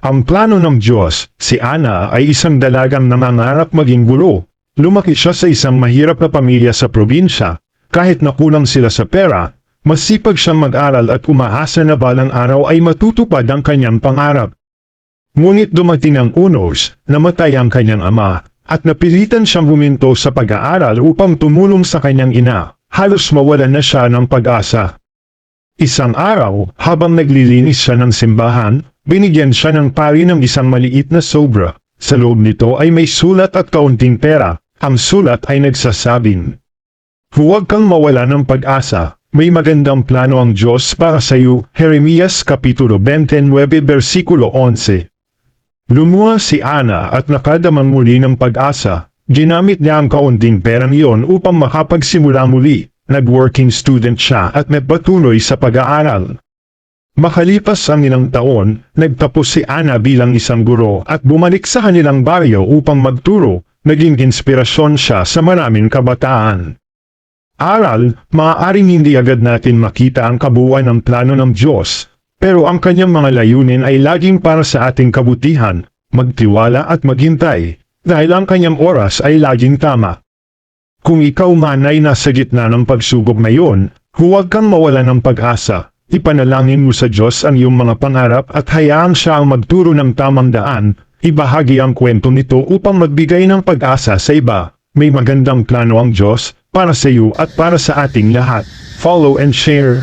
Ang plano ng Diyos, si Ana ay isang dalagang nangangarap maging guro. Lumaki siya sa isang mahirap na pamilya sa probinsya. Kahit nakulang sila sa pera, masipag siyang mag-aral at umaasa na balang araw ay matutupad ang kanyang pangarap. Ngunit dumating ang unos, namatay ang kanyang ama, at napilitan siyang huminto sa pag-aaral upang tumulong sa kanyang ina. Halos mawalan na siya ng pag-asa. Isang araw, habang naglilinis siya ng simbahan, binigyan siya ng pari ng isang maliit na sobra. Sa loob nito ay may sulat at kaunting pera. Ang sulat ay nagsasabing, Huwag kang mawala ng pag-asa. May magandang plano ang Diyos para sa iyo. Jeremias Kapitulo 29 versikulo 11 Lumuha si Ana at nakadamang muli ng pag-asa. Ginamit niya ang kaunting perang iyon upang makapagsimula muli. Nag-working student siya at nagpatuloy sa pag-aaral. Makalipas ang ilang taon, nagtapos si Ana bilang isang guro at bumalik sa kanilang baryo upang magturo. Naging inspirasyon siya sa maraming kabataan. Aral, maaaring hindi agad natin makita ang kabuuan ng plano ng Diyos, pero ang kanyang mga layunin ay laging para sa ating kabutihan, magtiwala at maghintay, dahil ang kanyang oras ay laging tama. Kung ikaw man ay nasa gitna ng pagsubok ngayon, huwag kang mawala ng pag-asa. Ipanalangin mo sa Diyos ang iyong mga pangarap at hayaan siya ang magturo ng tamang daan. Ibahagi ang kwento nito upang magbigay ng pag-asa sa iba. May magandang plano ang Diyos para sa iyo at para sa ating lahat. Follow and share.